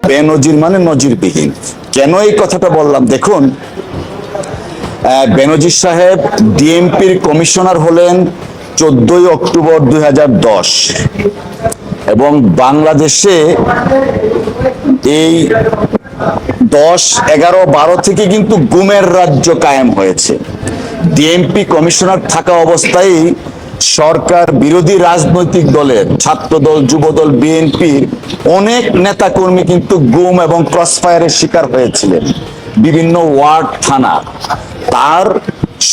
বেনজির মানে নজিরবিহীন। কেন এই কথাটা বললাম? দেখুন বেনজির সাহেব ডিএমপির কমিশনার হলেন চোদ্দই অক্টোবর দুই হাজার দশ এবং বাংলাদেশে এই দশ, এগারো, বারো থেকে কিন্তু গুমের রাজ্য কায়েম হয়েছে। ডিএমপি কমিশনার থাকা অবস্থায় সরকার বিরোধী রাজনৈতিক দলের, ছাত্রদল, যুবদল বিএনপির অনেক নেতাকর্মী কিন্তু গুম এবং ক্রসফায়ারের শিকার হয়েছিলেন। বিভিন্ন ওয়ার্ড, থানা। তার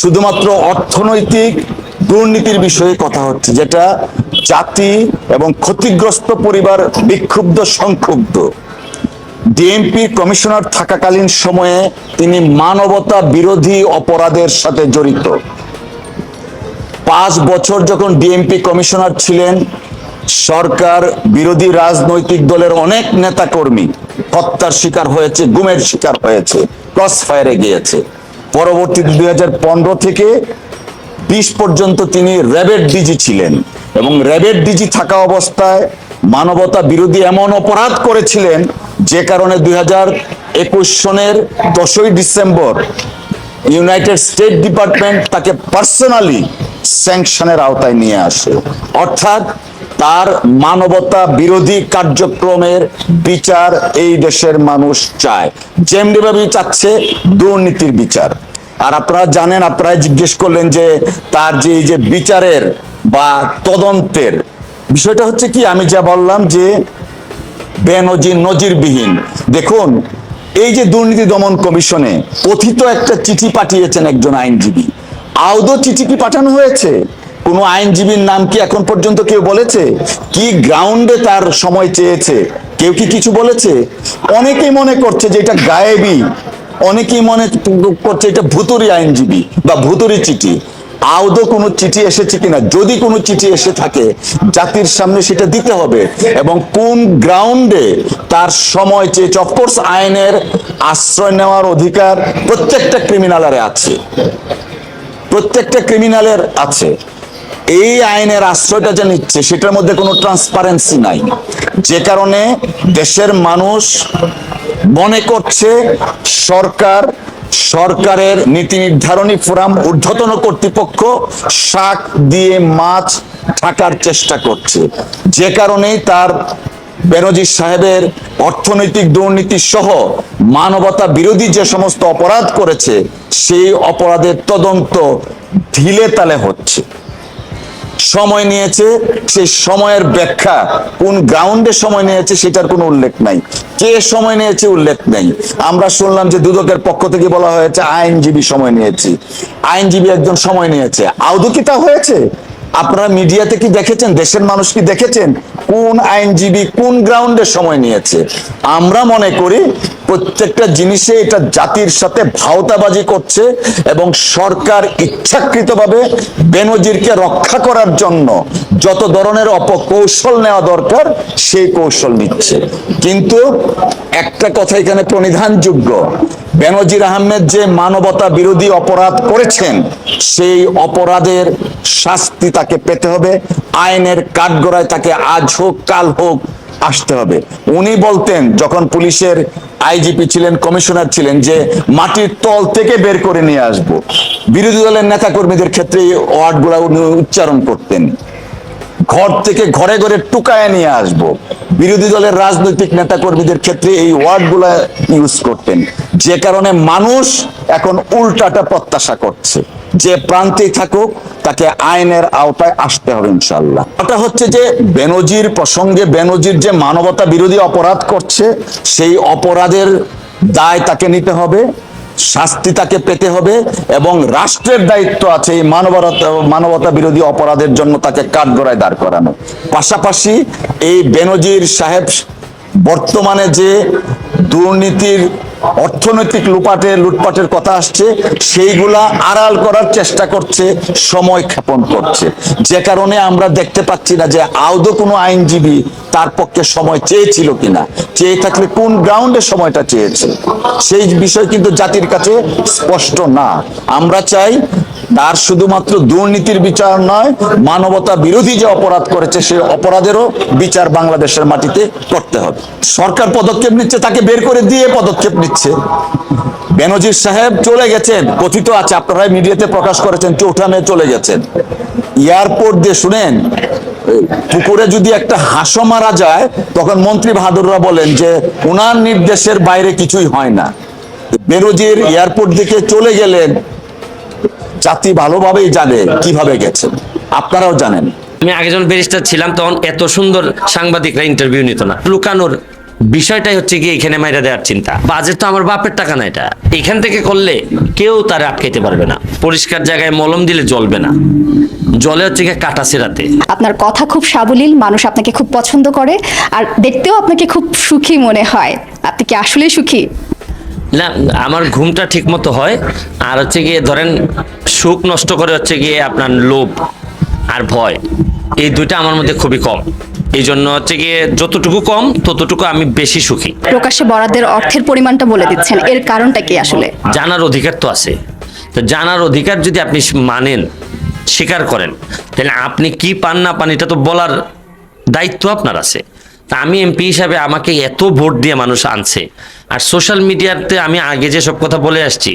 শুধুমাত্র অর্থনৈতিক দুর্নীতির বিষয়ে কথা হচ্ছে, যেটা জাতি এবং ক্ষতিগ্রস্ত পরিবার বিক্ষুব্ধ, সংক্ষুব্ধ। ডিএমপি কমিশনার থাকাকালীন সময়ে তিনি মানবতা বিরোধী অপরাধের সাথে জড়িত। পাঁচ বছর যখন ডিএমপি কমিশনার ছিলেন, সরকার, বিরোধী রাজনৈতিক দলের অনেক নেতাকর্মী হত্যার শিকার হয়েছে, গুমের শিকার হয়েছে ক্রস ফায়ারে গিয়েছে। পরবর্তী দু হাজার পনেরো থেকে বিশ পর্যন্ত তিনি র্যাবের ডিজি ছিলেন এবং র্যাবের ডিজি থাকা অবস্থায় মানবতা বিরোধী এমন অপরাধ করেছিলেন যে কারণে দুই একুশ সনের দশই ডিসেম্বর ইউনাইটেড স্টেট ডিপার্টমেন্ট তাকে পার্সোনালি স্যাংশনের আওতায় নিয়ে আসে। অর্থাৎ তার মানবতা বিরোধী কার্যক্রমের বিচার এই দেশের মানুষ চায়। যেমনি ভাবে চাচ্ছে, দুর্নীতির বিচার। আর আপনারা জানেন আপনারা জিজ্ঞেস করলেন যে তার যে এই যে বিচারের বা তদন্তের, বিষয়টা হচ্ছে কি? আমি যা বললাম যে বেনজির নজিরবিহীন। দেখুন এই যে দুর্নীতি দমন কমিশনে কথিত একটা চিঠি পাঠিয়েছেন একজন আইনজীবী। আদৌ চিঠি কি পাঠানো হয়েছে? কোনো আইনজীবীর নাম কি এখন পর্যন্ত কেউ বলেছে? কি গ্রাউন্ডে তার সময় চেয়েছে? কেউ কি কিছু বলেছে? অনেকেই মনে করছে যে এটা গায়েবী। অনেকেই মনে করছে এটা ভুতুরি আইনজীবী বা ভুতুরি চিঠি। আদৌ কোনো চিঠি এসেছে কিনা? যদি কোনো চিঠি এসে থাকে, জাতির সামনে সেটা দিতে হবে এবং কোন গ্রাউন্ডে তার সময় চেয়েছে? অফকোর্স আইনের আশ্রয় নেওয়ার অধিকার প্রত্যেকটা ক্রিমিনালারে আছে। প্রত্যেকটা ক্রিমিনালের আছে। এই আইনের আশ্রয়টা যে নিচ্ছে, সেটার মধ্যে কোনো ট্রান্সপারেন্সি নাই। যে কারণে দেশের মানুষ মনে করছে সরকার সরকারের নীতি নির্ধারণী ফোরাম ঊর্ধ্বতন কর্তৃপক্ষ শাক দিয়ে মাছ ঢাকার চেষ্টা করছে। যে কারণেই তার বেনজির সাহেবের অর্থনৈতিক দুর্নীতি সহ মানবতা বিরোধী যে সমস্ত অপরাধ করেছে, সেই অপরাধের তদন্ত ঢিলে তালে হচ্ছে। সময় নিয়েছে সেই সময়ের ব্যাখ্যা। কোন গ্রাউন্ডে সময় নিয়েছে, সেটার কোনো উল্লেখ নাই। কে সময় নিয়েছে, উল্লেখ নেই। আমরা শুনলাম যে দুদকের পক্ষ থেকে বলা হয়েছে, আইনজীবী সময় নিয়েছি। আইনজীবী একজন সময় নিয়েছে। আদৌ কি তা হয়েছে? আপনারা মিডিয়াতে কি দেখেছেন? দেশের মানুষ কি দেখেছেন? কোন আইনজীবী কোন গ্রাউন্ডে সময় নিয়েছে? আমরা মনে করি প্রত্যেকটা জিনিসে এটা জাতির সাথে ভাওতাবাজি করছে এবং সরকার ইচ্ছাকৃতভাবে বেনজিরকে রক্ষা করার জন্য যত ধরনের অপকৌশল নেওয়া দরকার, সেই কৌশল নিচ্ছে। কিন্তু একটা কথা এখানে প্রণিধানযোগ্য। বেনজির আহমেদ যে মানবতা বিরোধী অপরাধ করেছেন, সেই অপরাধের শাস্তি তাকে পেতে হবে। আইনের কাঠগড়ায় তাকে আজ হোক, কাল হোক আসতে হবে। উনি বলতেন, যখন পুলিশের আইজিপি ছিলেন, কমিশনার ছিলেন, যে মাটির তল থেকে বের করে নিয়ে আসব। বিরোধী দলের নেতা কর্মীদের ক্ষেত্রে এই ওয়ার্ডগুলা উনি উচ্চারণ করতেন। ঘর থেকে ঘরে ঘরে টুকায় নিয়ে আসব। বিরোধী দলের রাজনৈতিক নেতা কর্মীদের ক্ষেত্রে এই ওয়ার্ডগুলা ইউজ করতেন। যে কারণে মানুষ এখন উল্টাটা প্রত্যাশা করছে। যে প্রান্তেই থাকুক, তাকে আইনের আওতায় আসতে হবে ইনশাল্লাহ ওটা হচ্ছে যে বেনজির প্রসঙ্গে, বেনজির যে মানবতা বিরোধী অপরাধ করছে, সেই অপরাধের দায় তাকে নিতে হবে। শাস্তি তাকে পেতে হবে এবং রাষ্ট্রের দায়িত্ব আছে এই মানবতা মানবতা বিরোধী অপরাধের জন্য তাকে কাঠগড়ায় দাঁড় করানো। পাশাপাশি এই বেনজির সাহেব বর্তমানে যে দুর্নীতির অর্থনৈতিক লুপাটে, লুটপাটের কথা আসছে, সেইগুলা আড়াল করার চেষ্টা করছে, সময় ক্ষেপণ করছে। যে কারণে আমরা দেখতে পাচ্ছি না যে আদৌ কোনো আইনজীবী তার পক্ষে সময় চেয়েছিল কিনা, চেয়ে থাকলে কোন গ্রাউন্ডে সময়টা চেয়েছে? সেই বিষয় কিন্তু জাতির কাছে স্পষ্ট না। আমরা চাই তার শুধুমাত্র দুর্নীতির বিচার নয়, মানবতা বিরোধী যে অপরাধ করেছে সেই অপরাধেরও বিচার বাংলাদেশের মাটিতে করতে হবে। সরকার পদক্ষেপ নিচ্ছে, তাকে বের করে দিয়ে পদক্ষেপ নিচ্ছে। বেনজির সাহেব চলে গেছেন, কথিত আছে, আপনারা মিডিয়াতে প্রকাশ করেছেন, চৌঠানে চলে গেছেন। এয়ারপোর্ট দিয়ে শুনেন, পুকুরে যদি একটা হাঁসও মারা যায়, তখন মন্ত্রী বাহাদুররা বলেন যে উনার নির্দেশের বাইরে কিছুই হয় না। বেনজির এয়ারপোর্ট দিকে চলে গেলেন জাতি ভালোভাবেই জানে কীভাবে গেছেন। আপনারাও জানেন। আমি আগে যখন ব্যারিস্টার ছিলাম তখন এত সুন্দর সাংবাদিকরা ইন্টারভিউ নিত না। লুকানোর বিষয়টাই হচ্ছে কি এখানে মাইরা দেওয়ার চিন্তা। বাজেট তো আমার বাপের টাকা না এটা। এখান থেকে করলে কেউ তার আটকাইতে পারবে না। পরিষ্কার জায়গায় মলম দিলে জ্বলবে না। জলে হচ্ছে গিয়ে কাটা সেরাতে। আপনার কথা খুব সাবলীল মানুষ আপনাকে খুব পছন্দ করে আর দেখতেও আপনাকে খুব সুখী মনে হয়। আপনি কি আসলেই সুখী? না আমার ঘুমটা ঠিক মতো হয় আর হচ্ছে গিয়ে ধরেন সুখ নষ্ট করে হচ্ছে গিয়ে আপনার লোভ আর ভয় এই দুইটা আমার মধ্যে খুবই কম। এই জন্য হচ্ছে গিয়ে যতটুকু কম ততটুকু আমি বেশি সুখী। প্রকাশ্যে বরাদ্দের অর্থের পরিমাণটা বলে দিচ্ছেন এর কারণটা কি আসলে? জানার অধিকার তো আছে। তো জানার অধিকার যদি আপনি মানেন স্বীকার করেন তাহলে আপনি কি পান না পান এটা তো বলার দায়িত্ব আপনার আছে। তা আমি এমপি হিসাবে আমাকে এত ভোট দিয়ে মানুষ আনছে। আর সোশ্যাল মিডিয়াতে আমি আগে যে সব কথা বলে আসছি,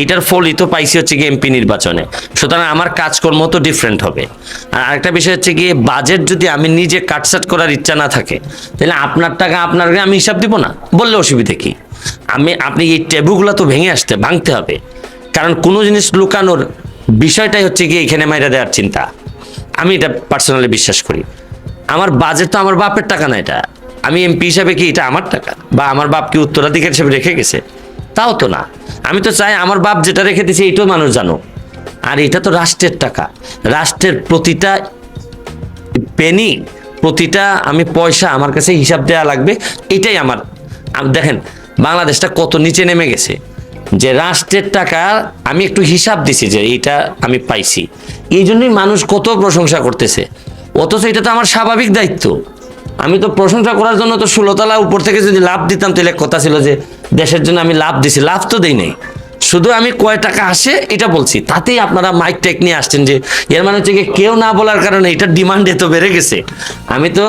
এটার ফলই তো পাইছি হচ্ছে গিয়ে এমপি নির্বাচনে। সুতরাং আমার কাজকর্ম তো ডিফারেন্ট হবে। আর আরেকটা বিষয় হচ্ছে গিয়ে বাজেট যদি আমি নিজে কাটসাট করার ইচ্ছা না থাকে, তাহলে আপনার টাকা আপনার আমি হিসাব দিব না? বললে অসুবিধে কি? আমি, আপনি এই টেবুগুলো তো ভেঙে আসতে, ভাঙতে হবে। কারণ কোনো জিনিস লুকানোর বিষয়টাই হচ্ছে গিয়ে এখানে মাইরা দেওয়ার চিন্তা। আমি এটা পার্সোনালি বিশ্বাস করি। আমার বাজেট তো আমার বাপের টাকা না এটা। আমি এমপি হিসাবে কি এটা আমার টাকা? বা আমার বাপ কি উত্তরাধিকার হিসেবে রেখে গেছে? তাও তো না। আমি তো চাই আমার বাপ যেটা রেখে দিয়েছে এইটাও মানুষ জানো আর এটা তো রাষ্ট্রের টাকা। রাষ্ট্রের প্রতিটা পেনি প্রতিটা আমি পয়সা আমার কাছে হিসাব দেওয়া লাগবে, এটাই আমার। দেখেন, বাংলাদেশটা কত নিচে নেমে গেছে। যে রাষ্ট্রের টাকা আমি একটু হিসাব দিছি যে এইটা আমি পাইছি। এই জন্যই মানুষ কত প্রশংসা করতেছে। অথচ এটা তো আমার স্বাভাবিক দায়িত্ব। আমি তো প্রশংসা করার জন্য তো ষোলোতলা উপর থেকে যদি লাভ দিতাম, তাহলে কথা ছিল যে দেশের জন্য আমি লাভ দিছি, লাভ তো দেই নাই। শুধু আমি কয় টাকা আসে এটা বলছি। তাতেই আপনারা মাইক টেক নিয়ে আসছেন যে, এর মানে হচ্ছে কেউ না বলার কারণে এটার ডিমান্ড এত বেড়ে গেছে। আমি তো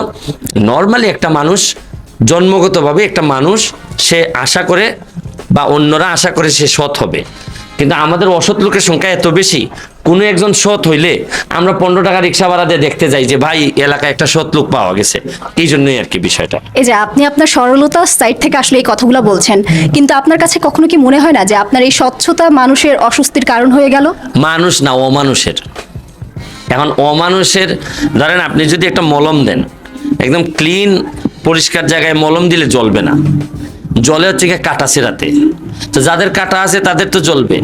নর্মালি একটা মানুষ, জন্মগতভাবে একটা মানুষ, সে আশা করে বা অন্যরা আশা করে সে সৎ হবে। কিন্তু আমাদের অসৎ লোকের সংখ্যা এত বেশি কোনো একজন সৎ হইলে আমরা পনেরো টাকা রিক্সা ভাড়া দিয়ে দেখতে যাই যে ভাই এলাকায় একটা সৎ লোক পাওয়া গেছে। এই জন্যই আর কি বিষয়টা। এই যে আপনি আপনার সরলতা সাইড থেকে আসলে এই কথাগুলো বলছেন কিন্তু আপনার কাছে কখনো কি মনে হয় না যে আপনার এই স্বচ্ছতা মানুষের অস্বস্তির কারণ হয়ে গেল? মানুষ না অমানুষের। এখন অমানুষের ধরেন আপনি যদি একটা মলম দেন একদম ক্লিন পরিষ্কার জায়গায় মলম দিলে জ্বলবে না। জলে হচ্ছে গিয়ে কাটা সেরাতে তো যাদের কাটা আছে তাদের তো জ্বলবে।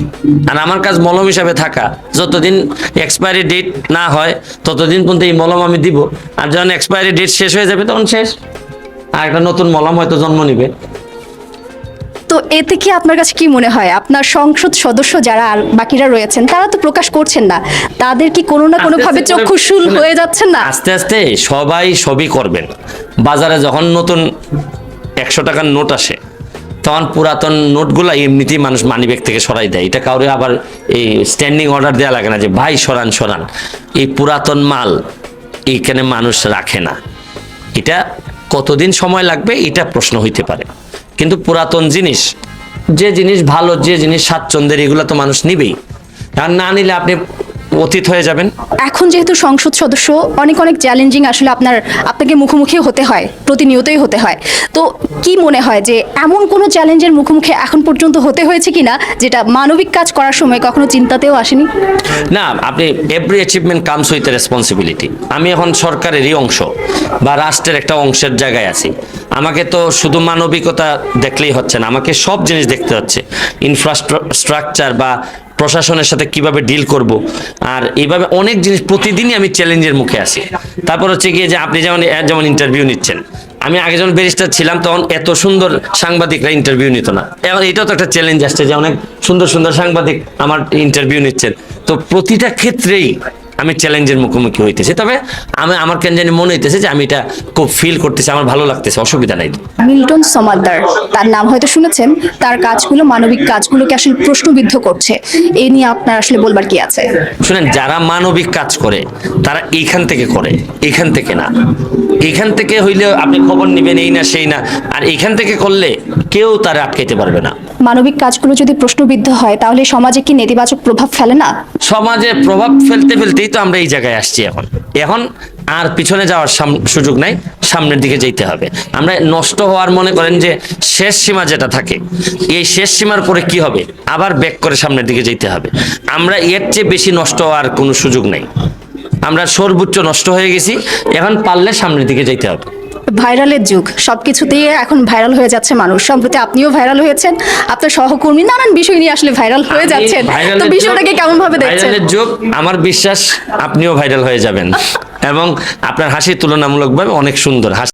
আর আমার কাজ মলম হিসাবে থাকা। যতদিন এক্সপায়ারি ডেট না হয় ততদিন পর্যন্ত এই মলম আমি দিব। আর যখন এক্সপায়ারি ডেট শেষ হয়ে যাবে তখন শেষ। আর একটা নতুন মলম হয়তো জন্ম নিবে। তো এতে কি আপনার কাছে কি মনে হয়? আপনার সংসদ সদস্য যারা আর বাকিরা রয়েছেন তারা তো প্রকাশ করছেন না। তাদের কি কোনো না কোনো ভাবে আস্তে হয়ে যাচ্ছেন না? আস্তে আস্তে সবাই সবই করবেন। বাজারে যখন নতুন একশো টাকার নোট আসে তখন পুরাতন নোটগুলা এমনিতেই মানুষ মানিব্যাগ থেকে সরাই দেয়। এটা কাউরে আবার এই স্ট্যান্ডিং অর্ডার দেওয়া লাগে না যে, ভাই, সরান সরান। এই পুরাতন মাল এইখানে মানুষ রাখে না। এটা কতদিন সময় লাগবে? এটা প্রশ্ন হইতে পারে। কিন্তু পুরাতন জিনিস, যে জিনিস ভালো, যে জিনিস স্বাচ্ছন্দ্যের, এগুলো তো মানুষ নিবেই। আর না নিলে আপনি অতীত হয়ে যাবেন। এখন যেহেতু সংসদ সদস্য অনেক অনেক চ্যালেঞ্জিং আসলে আপনার আপনাকে মুখোমুখি হতে হয় প্রতিনিয়তই হতে হয়। তো কি মনে হয় যে এমন কোনো চ্যালেঞ্জের মুখোমুখি এখন পর্যন্ত হতে হয়েছে কিনা যেটা মানবিক কাজ করার সময় কখনো চিন্তাতেও আসেনি? না আপনি every achievement comes with responsibility আমি এখন সরকারেরই অংশ বা রাষ্ট্রের একটা অংশের জায়গায় আছি। আমাকে তো শুধু মানবিকতা দেখলেই হচ্ছে না আমাকে সব জিনিস দেখতে হচ্ছে। ইনফ্রাস্ট্রাকচার বা প্রশাসনের সাথে কীভাবে ডিল করব? আর এইভাবে অনেক জিনিস প্রতিদিনই আমি চ্যালেঞ্জের মুখে আসি তারপর হচ্ছে গিয়ে যে আপনি যেমন যেমন ইন্টারভিউ নিচ্ছেন। আমি আগে যখন ব্যারিস্টার ছিলাম, তখন এত সুন্দর সাংবাদিকরা ইন্টারভিউ নিত না। এখন এটাও তো একটা চ্যালেঞ্জ আসছে যে অনেক সুন্দর সুন্দর সাংবাদিক আমার ইন্টারভিউ নিচ্ছেন। তো প্রতিটা ক্ষেত্রেই আমি চ্যালেঞ্জের মুখোমুখি হইতেছি। তবে আমি আমার কেন জানি মনে হইতেছে যে আমি এটা খুব ফিল করতেছি আমার ভালো লাগতেছে অসুবিধা নাই। মিল্টন সমাদ্দার তার নাম হয়তো শুনেছেন তার কাজগুলো মানবিক কাজগুলোকে আসলে প্রশ্নবিদ্ধ করছে। এই নিয়ে আপনার আসলে বলবার কি আছে? শুনেন যারা মানবিক কাজ করে তারা এইখান থেকে করে এখান থেকে না। এখান থেকে হইলে আপনি খবর নেবেন এই না সেই না। আর এখান থেকে করলে কেউ তারা আটকাইতে পারবে না। মানবিক কাজগুলো যদি প্রশ্নবিদ্ধ হয় তাহলে সমাজে কি নেতিবাচক প্রভাব ফেলে না? সমাজে প্রভাব ফেলতে ফেলতেই তো আমরা এই জায়গায় আসছি এখন। এখন আর পিছনে যাওয়ার সুযোগ নাই সামনের দিকে যেতে হবে। আমরা নষ্ট হওয়ার মনে করেন যে শেষ সীমা যেটা থাকে এই শেষ সীমার পরে কি হবে? আবার ব্যাক করে সামনের দিকে যেতে হবে। আমরা এর চেয়ে বেশি নষ্ট হওয়ার কোনো সুযোগ নাই। আমরা সর্বোচ্চ নষ্ট হয়ে গেছি এখন পারলে সামনের দিকে যেতে হবে। ভাইরালের যুগ। সবকিছুতেই এখন ভাইরাল হয়ে যাচ্ছে মানুষ। সম্প্রতি আপনিও ভাইরাল হয়েছেন। আপনার সহকর্মী নানান বিষয় নিয়ে আসলে ভাইরাল হয়ে যাচ্ছেন। তো বিষয়টাকে কেমন ভাবে দেখছেন? ভাইরালের যুগ আমার বিশ্বাস আপনিও ভাইরাল হয়ে যাবেন। এবং আপনার হাসি তুলনামূলকভাবে অনেক সুন্দর। হাসি